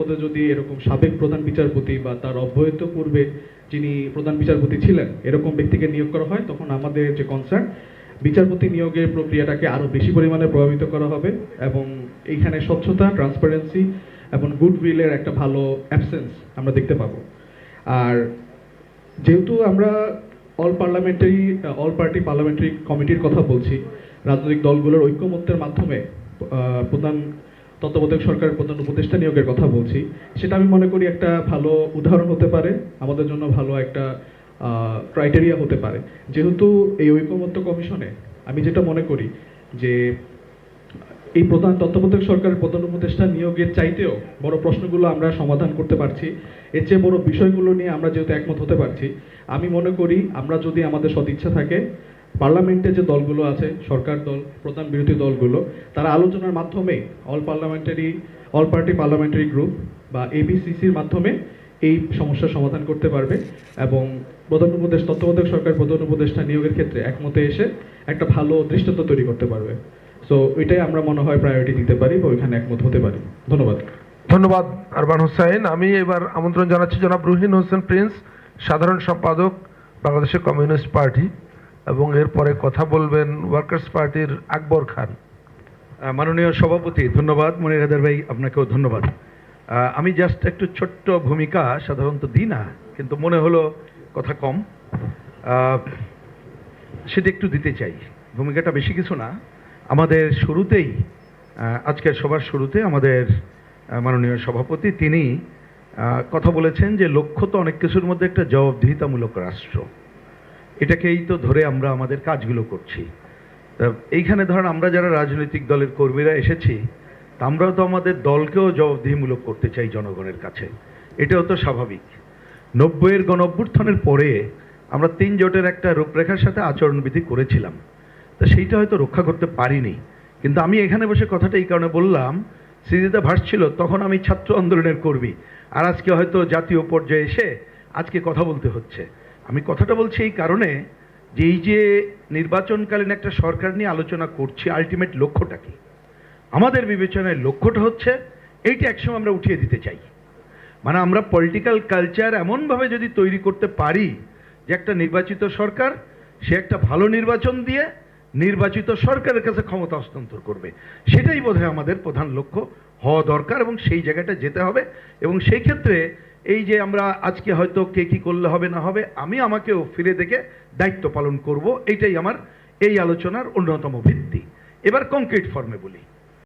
পদে যদি এরকম সাবেক প্রধান বিচারপতি বা তার অব্যাহত পূর্বে যিনি প্রধান বিচারপতি ছিলেন, এরকম ব্যক্তিকে নিয়োগ করা হয়, তখন আমাদের যে কনসার্ন বিচারপতি নিয়োগের প্রক্রিয়াটাকে আরও বেশি পরিমাণে প্রভাবিত করা হবে এবং এইখানে স্বচ্ছতা ট্রান্সপারেন্সি এবং গুডউইলের একটা ভালো অ্যাবসেন্স আমরা দেখতে পাবো। আর যেহেতু আমরা all parliamentary all party parliamentary কমিটির কথা বলছি, রাজনৈতিক দলগুলোর ঐক্যমত্যের মাধ্যমে প্রধান তত্ত্বাবধায়ক সরকারের প্রধান উপদেষ্টা নিয়োগের কথা বলছি। সেটা আমি মনে করি একটা ভালো উদাহরণ হতে পারে, আমাদের জন্য ভালো একটা ক্রাইটেরিয়া হতে পারে। যেহেতু এই ঐকমত্য কমিশনে আমি যেটা মনে করি যে, এই প্রধান তত্ত্বাবধায়ক সরকারের প্রধান উপদেষ্টা নিয়োগের চাইতেও বড় প্রশ্নগুলো আমরা সমাধান করতে পারছি। এর চেয়ে বড় বিষয়গুলো নিয়ে আমরা যেহেতু একমত হতে পারছি, আমি মনে করি আমরা যদি আমাদের সদিচ্ছা থাকে পার্লামেন্টে যে দলগুলো আছে, সরকার দল, প্রধান বিরোধী দলগুলো, তারা আলোচনার মাধ্যমে all parliamentary all party parliamentary group বা এবিসিসির মাধ্যমে এই সমস্যার সমাধান করতে পারবে এবং প্রধান উপদেশ তত্ত্বাবধায়ক সরকার প্রধান উপদেষ্টা নিয়োগের ক্ষেত্রে একমতে এসে একটা ভালো দৃষ্টান্ত তৈরি করতে পারবে। সো এটাই আমরা মনে হয় প্রায়োরিটি দিতে পারি বা ওইখানে একমত হতে পারি। ধন্যবাদ। ধন্যবাদ, আরবান হোসাইন। আমি এবার আমন্ত্রণ জানাচ্ছি জনাব রুহিন হোসেন প্রিন্স, সাধারণ সম্পাদক বাংলাদেশের কমিউনিস্ট পার্টি। এবং এরপরে কথা বলবেন ওয়ার্কার্স পার্টির আকবর খান। মাননীয় সভাপতি, ধন্যবাদ। মনির হায়দার ভাই, আপনাকেও ধন্যবাদ। আমি জাস্ট একটু ছোট্ট ভূমিকা, সাধারণত দিই না, কিন্তু মনে হলো কথা কম। সেটা একটু দিতে চাই। ভূমিকাটা বেশি কিছু না। আমাদের শুরুতেই আজকের সবার শুরুতে আমাদের মাননীয় সভাপতি, তিনি কথা বলেছেন যে লক্ষ্য তো অনেক কিছুর মধ্যে একটা জবাবদিহিতামূলক রাষ্ট্র। এটাকেই তো ধরে আমরা আমাদের কাজগুলো করছি। এইখানে ধরেন আমরা যারা রাজনৈতিক দলের কর্মীরা এসেছি আমরাও তো আমাদের দলকেও জবাবদিহিমূলক করতে চাই জনগণের কাছে। এটাও তো স্বাভাবিক। নব্বইয়ের গণ অভ্যুত্থানের পরে আমরা তিন জোটের একটা রূপরেখার সাথে আচরণবিধি করেছিলাম। তা সেইটা হয়তো রক্ষা করতে পারিনি। কিন্তু আমি এখানে বসে কথাটা এই কারণে বললাম, স্মৃতিতে ভাসছিল, তখন আমি ছাত্র আন্দোলনের কর্মী। আর আজকে হয়তো জাতীয় পর্যায়ে এসে আজকে কথা বলতে হচ্ছে। আমি কথাটা বলছি এই কারণে যে এই যে নির্বাচনকালীন একটা সরকার নিয়ে আলোচনা করছি আলটিমেট লক্ষ্যটা কি? আমাদের বিবেচনায় লক্ষ্যটা হচ্ছে এইটা একসময় আমরা উঠিয়ে দিতে চাই। মানে আমরা পলিটিক্যাল কালচার এমনভাবে যদি তৈরি করতে পারি যে একটা নির্বাচিত সরকার, সে একটা ভালো নির্বাচন দিয়ে নির্বাচিত সরকারের কাছে ক্ষমতা হস্তান্তর করবে। সেটাই বোধহয় আমাদের প্রধান লক্ষ্য। হওয়া দরকার এবং সেই জায়গাটা যেতে হবে এবং সেই ক্ষেত্রে এই যে আমরা আজকে হয়তো কে কী করলে হবে না হবে, আমি আমাকেও ফিরে দেখে দায়িত্ব পালন করব এটাই আমার এই আলোচনার অন্যতম ভিত্তি। এবার কংক্রিট ফর্মে বলি।